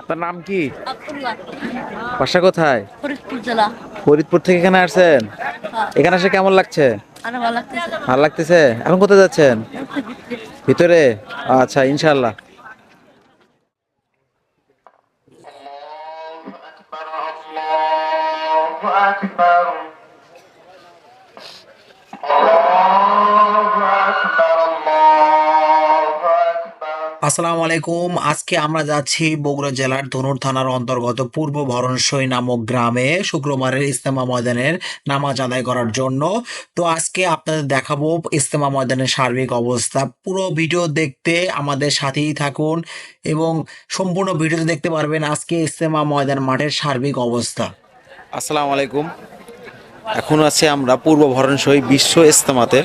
আপনার নাম কি? বাসা কোথায়? ফরিদপুর থেকে এখানে আসছেন? এখানে আসে কেমন লাগছে? ভালো লাগতেছে। এখন কোথায় যাচ্ছেন? ভিতরে? আচ্ছা ইনশাল্লাহ আকবার। আসসালামু আলাইকুম। আজকে আমরা যাচ্ছি বগুড়া জেলার ধনুর থানার অন্তর্গত পূর্ব ভরণসই নামক গ্রামে শুক্রবারের ইস্তেমা ময়দানের নামাজ আদায় করার জন্য। তো আজকে আপনাদের দেখাবো ইস্তেমা ময়দানের সার্বিক অবস্থা। পুরো ভিডিও দেখতে আমাদের সাথেই থাকুন এবং সম্পূর্ণ ভিডিওতে দেখতে পারবেন আজকে ইস্তেমা ময়দান মাঠের সার্বিক অবস্থা। আসসালামু আলাইকুম। এখন আছে আমরা পূর্ব ভরণসই বিশ্ব ইস্তেমাতে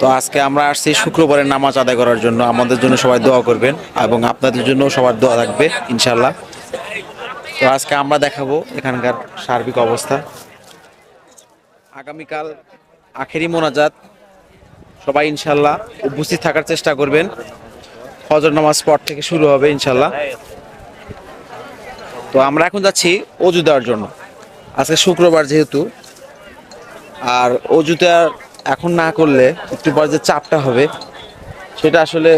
তো আজকে আমরা আসছি শুক্রবারের নামাজ আদায় করার জন্য। আমাদের জন্য সবাই দোয়া করবেন এবং আপনাদের জন্য সবার দোয়া থাকবে ইনশাল্লাহ তো আজকে আমরা দেখাবো এখানকার সার্বিক অবস্থা। আগামীকাল আখেরি মোনাজাত, সবাই ইনশাল্লাহ উপস্থিত থাকার চেষ্টা করবেন। ফজর নামাজ পর থেকে শুরু হবে ইনশাল্লাহ তো আমরা এখন যাচ্ছি অজু দেওয়ার জন্য। আজকে শুক্রবার যেহেতু, আর অজুটা এখন না করলে একটু পর যে চাপটা হবে, সেটা আসলে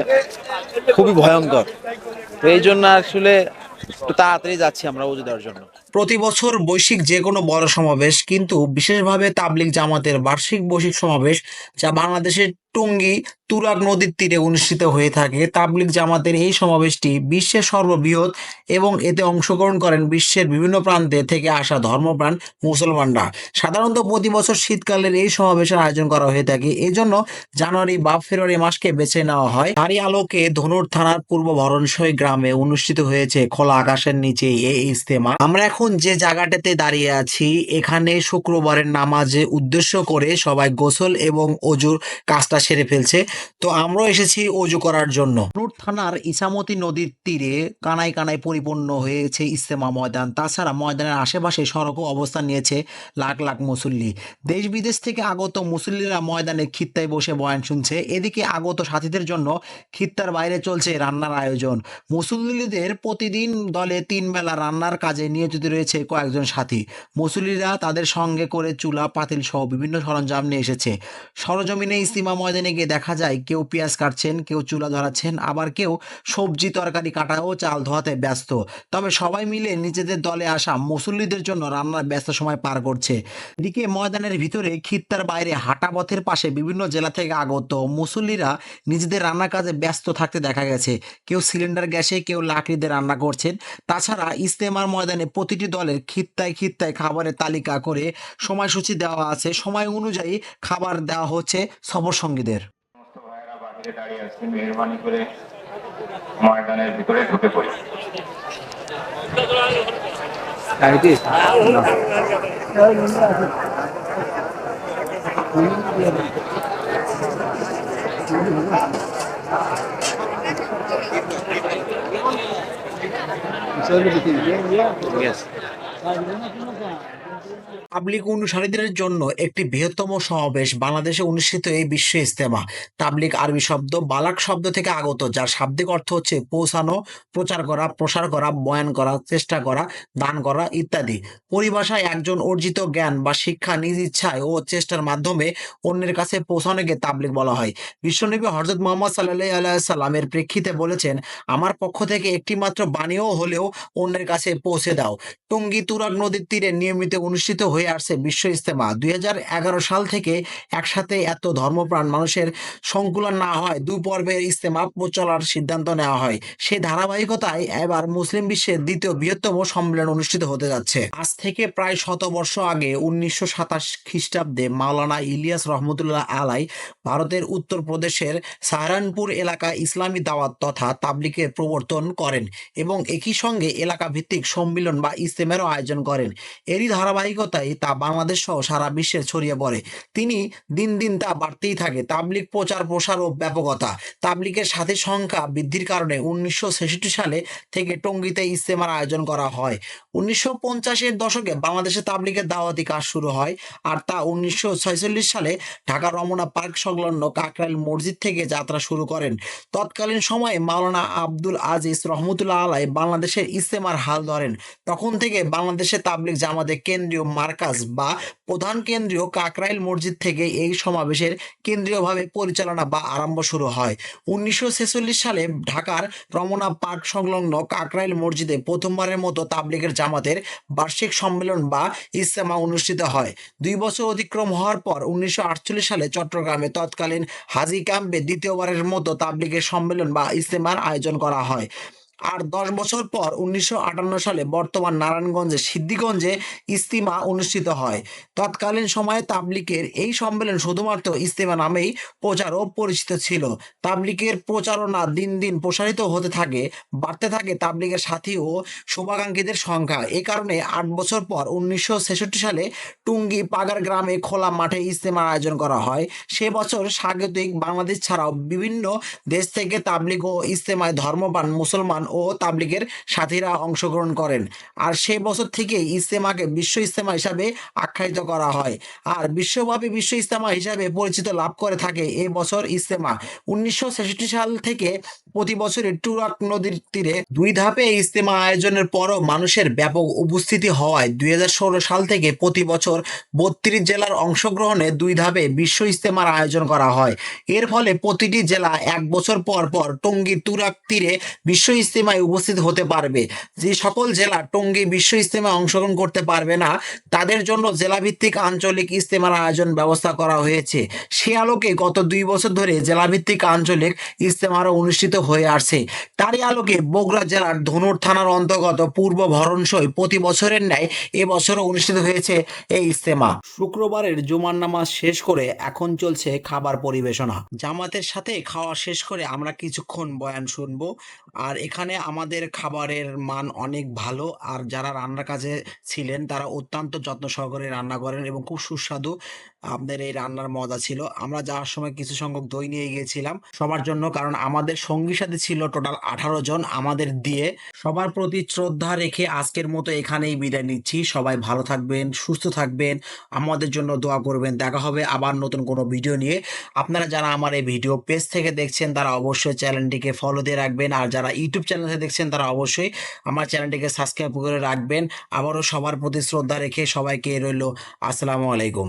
খুবই ভয়ঙ্কর। এই জন্য আসলে একটু তাড়াতাড়ি যাচ্ছি আমরা উজু দেওয়ার জন্য। প্রতি বছর বৈশ্বিক যে কোনো বড় সমাবেশ কিন্তু বিশেষভাবে তাবলিক জামাতের বার্ষিক বৈশ্বিক সমাবেশ যা বাংলাদেশের টঙ্গী তুরাগ নদীর তীরে অনুষ্ঠিত হয়ে থাকে। তাবলিগ জামাতের এই সমাবেশটি বিশ্বের সর্ববৃহৎ এবং এতে অংশগ্রহণ করেন বিশ্বের বিভিন্ন প্রান্তে থেকে আসা ধর্মপ্রাণ মুসলমানরা। সাধারণত প্রতি বছর শীতকালের এই সমাবেশের আয়োজন করা হয়ে থাকে। এই জন্য জানুয়ারি বা ফেব্রুয়ারি মাসকে বেছে নেওয়া হয়। তারই আলোকে ধনুর থানার পূর্ব ভরণসই গ্রামে অনুষ্ঠিত হয়েছে খোলা আকাশের নিচে এই ইস্তেমা আমরা এখন যে জায়গাটাতে দাঁড়িয়ে আছি, এখানে শুক্রবারের নামাজে উদ্দেশ্য করে সবাই গোসল এবং অজুর কাজটা সেরে ফেলছে। তো আমরাও এসেছি অজু করার জন্য। ধনুর থানার ইসামতি নদীর তীরে কানায় কানায় পরিপূর্ণ হয়েছে ইস্তেমা ময়দান। তাছাড়া ময়দানের আশেপাশে সড়কও অবস্থান নিয়েছে লাখ লাখ মুসল্লি। দেশ বিদেশ থেকে আগত মুসল্লিরা ময়দানে খিত্তায় বসে বয়ান শুনছে। এদিকে আগত সাথীদের জন্য খিত্তার বাইরে চলছে রান্নার আয়োজন। মুসল্লিদের প্রতিদিন দলে তিন বেলা রান্নার কাজে নিয়োজিত রয়েছে কয়েকজন সাথী। মুসল্লিরা তাদের সঙ্গে করে চুলা, পাতিল সহ বিভিন্ন সরঞ্জাম নিয়ে এসেছে। সরজমিনে ইস্তিমা ময়দানে গিয়ে দেখা যায় কেউ পেঁয়াজ কাটছেন, কেউ চুলা ধরাচ্ছেন, আবার কেউ সবজি তরকারি কাটা ও চাল ধোয়াতে ব্যস্ত। তবে সবাই মিলে নিজেদের দলে আসা মুসল্লিদের জন্য রান্নার ব্যস্ত সময় পার করছে। এদিকে ময়দানের ভিতরে খিত্তার বাইরে হাঁটা পথের পাশে বিভিন্ন জেলা থেকে আগত মুসল্লিরা নিজেদের রান্নার কাজে ব্যস্ত থাকতে দেখা গেছে। কেউ সিলিন্ডার গ্যাসে, কেউ লাকড়িতে রান্না করছেন। তাছাড়া ইস্তেমার ময়দানে প্রতিটি দলের খিত্তায় খিত্তায় খাবারের তালিকা করে সময়সূচি দেওয়া আছে। সময় অনুযায়ী খাবার দেওয়া হচ্ছে সফর সঙ্গীদের সমস্ত ভাইয়েরা বাহিরে দাঁড়িয়ে আছেন মেহরবানি করে ময়দানের ভিতরে ঢুকে পড়ি তাবলিগ অনুসারীদের জন্য একটি বৃহত্তম সমাবেশ বাংলাদেশে অনুষ্ঠিত এই বিশ্ব ইস্তেমা তাবলিগ আরবি শব্দ বালাক শব্দ থেকে আগত, যার শাব্দিক অর্থ হচ্ছে পৌঁছানো, প্রচার করা, প্রসার করা, বয়ান করা, চেষ্টা করা, দান করা ইত্যাদি। পরিভাষায় একজন অর্জিত জ্ঞান বা শিক্ষা নিজ ইচ্ছায় ও চেষ্টার মাধ্যমে অন্যের কাছে পৌঁছানোকে তাবলিগ বলা হয়। বিশ্বনবী হজরত মোহাম্মদ সাল্লাহ আলাইসাল্লামের প্রেক্ষিতে বলেছেন, আমার পক্ষ থেকে একটি মাত্র বাণীও হলেও অন্যের কাছে পৌঁছে দাও। টঙ্গী তুরাগ নদীর তীরে নিয়মিত অনুষ্ঠিত হয়ে আসছে বিশ্ব ইস্তেমা দুই সাল থেকে একসাথে এত ধর্মপ্রাণ মানুষের সংকুলন না হয় দুই পর্বের ইস্তেমা চলার সিদ্ধান্ত নেওয়া হয়। সেই ধারাবাহিকতায় এবার মুসলিম বিশ্বের দ্বিতীয় বৃহত্তম সম্মেলন অনুষ্ঠিত হতে যাচ্ছে। আজ থেকে প্রায় শত বর্ষ আগে উনিশশো সাতাশ খ্রিস্টাব্দে মাওলানা ইলিয়াস রহমতুল্লাহ আলাই ভারতের উত্তরপ্রদেশের সাহারানপুর এলাকা ইসলামী দাওয়াত তথা তাবলিকের প্রবর্তন করেন এবং একই সঙ্গে এলাকা ভিত্তিক সম্মিলন বা ইস্তেমেরও আয়োজন করেন। এরই ধারাবাহিকতায় তা বাংলাদেশ সহ সারা বিশ্বে ছড়িয়ে পড়ে। তিনি দিন দিন তা বাড়তেই থাকে। তাবলিক প্রচার, প্রসার ও ব্যাপকতা। তাবলিকের সাথে সংখ্যা বৃদ্ধির কারণে উনিশশো ছেষট্টি সালে থেকে টঙ্গীতে ইস্তেমার আয়োজন করা হয়। উনিশশো পঞ্চাশের দশকে বাংলাদেশে তাবলিকের দাওয়াতি কাজ শুরু হয় আর তা উনিশশো সালে ঢাকা রমনা পার্ক সংলগ্ন কাকরাইল মসজিদ থেকে যাত্রা শুরু করেন। তৎকালীন সময়ে মাওলানা আব্দুল আজিজ রহমতুল্লাহ আলাই বাংলাদেশের ইস্তেমার হাল ধরেন। তখন থেকে বাংলাদেশে তাবলিক জামাতের কেন্দ্রীয় মার্কাজ বা প্রধান কেন্দ্রীয় কাকরাইল মসজিদ থেকে এই সমাবেশের কেন্দ্রীয়ভাবে পরিচালনা বা আরম্ভ শুরু হয়। উনিশশো ছেচল্লিশ সালে ঢাকার রমনা পার্ক সংলগ্ন কাকরাইল মসজিদে প্রথমবারের মতো তাবলিগের জামাতের বার্ষিক সম্মেলন বা ইস্তেমা অনুষ্ঠিত হয়। দুই বছর অতিক্রম হওয়ার পর উনিশশো আটচল্লিশ সালে চট্টগ্রামে তৎকালীন হাজি ক্যাম্পে দ্বিতীয়বারের মতো তাবলিগের সম্মেলন বা ইস্তেমার আয়োজন করা হয়। আর দশ বছর পর উনিশশো আটান্ন সালে বর্তমান নারায়ণগঞ্জে সিদ্ধিগঞ্জে ইস্তিমা অনুষ্ঠিত হয়। তৎকালীন সময়ে তাবলিকের এই সম্মেলন শুধুমাত্র ইস্তেমা নামেই প্রচার ও পরিচিত ছিল। তাবলিকের প্রচারণা দিন দিন প্রসারিত হতে থাকে, বাড়তে থাকে তাবলিগের সাথী ও শুভাকাঙ্ক্ষীদের সংখ্যা। এ কারণে আট বছর পর উনিশশো ছেষট্টি সালে টুঙ্গি পাগার গ্রামে খোলা মাঠে ইস্তেমার আয়োজন করা হয়। সে বছর স্বাগতিক বাংলাদেশ ছাড়াও বিভিন্ন দেশ থেকে তাবলিগ ও ইস্তেমায় ধর্মবান মুসলমান ও তাবলিগের সাথীরা অংশগ্রহণ করেন। আর সেই বছর থেকে ইস্তেমাকে বিশ্ব ইস্তেমা হিসাবে আখ্যায়িত করা হয়। আর বিশ্বব্যাপী বিশ্ব ইস্তেমা হিসাবে পরিচিত লাভ করে থাকে এই বছর ইস্তেমা উনিশশো ছেষট্টি সাল থেকে প্রতি বছরই টুরাক নদীর তীরে দুই ধাপে এই ইস্তেমা আয়োজনের পরও মানুষের ব্যাপক উপস্থিতি হওয়ায় দুই হাজার ষোলো সাল থেকে প্রতি বছর বত্রিশ জেলার অংশগ্রহণে দুই ধাপে বিশ্ব ইস্তেমার আয়োজন করা হয়। এর ফলে প্রতিটি জেলা এক বছর পর পর টঙ্গীর তুরাক তীরে বিশ্ব ইস্তেমায় উপস্থিত হতে পারবে। যে সকল জেলা টঙ্গী বিশ্ব ইস্তেমায় অংশগ্রহণ করতে পারবে না, তাদের জন্য জেলাভিত্তিক আঞ্চলিক ইস্তেমার আয়োজন ব্যবস্থা করা হয়েছে। সে আলোকে গত দুই বছর ধরে জেলাভিত্তিক আঞ্চলিক ইস্তেমারও অনুষ্ঠিত হয়ে আসছে। তারই আলোকে বগুড়া জেলার ধনুর থানার অন্তর্গত পূর্ব ভরণসই প্রতি বছরের ন্যায় এবছরও অনুষ্ঠিত হয়েছে এই ইস্তেমা শুক্রবারের জুমার নামাজ শেষ করে এখন চলছে খাবার পরিবেশনা। জামাতের সাথে খাওয়া শেষ করে আমরা কিছুক্ষণ বয়ান শুনব। আর এখানে আমাদের খাবারের মান অনেক ভালো। আর যারা রান্নার কাজে ছিলেন, তারা অত্যন্ত যত্ন সহকারে রান্না করেন এবং খুব সুস্বাদু। আমাদের এই রান্নার মজা ছিল। আমরা যাওয়ার সময় কিছু সংখ্যক দই নিয়ে গিয়েছিলাম সবার জন্য, কারণ আমাদের সঙ্গী সাথে ছিল টোটাল আঠারো জন আমাদের দিয়ে। সবার প্রতি শ্রদ্ধা রেখে আজকের মতো এখানেই বিদায় নিচ্ছি। সবাই ভালো থাকবেন, সুস্থ থাকবেন, আমাদের জন্য দোয়া করবেন। দেখা হবে আবার নতুন কোনো ভিডিও নিয়ে। আপনারা যারা আমার এই ভিডিও পেজ থেকে দেখছেন, তারা অবশ্যই চ্যানেলটিকে ফলো দিয়ে রাখবেন। আর যারা ইউটিউব চ্যানেল থেকে দেখছেন, তারা অবশ্যই আমার চ্যানেলটিকে সাবস্ক্রাইব করে রাখবেন। আবারও সবার প্রতি শ্রদ্ধা রেখে সবাইকে রইল। আসসালামু আলাইকুম।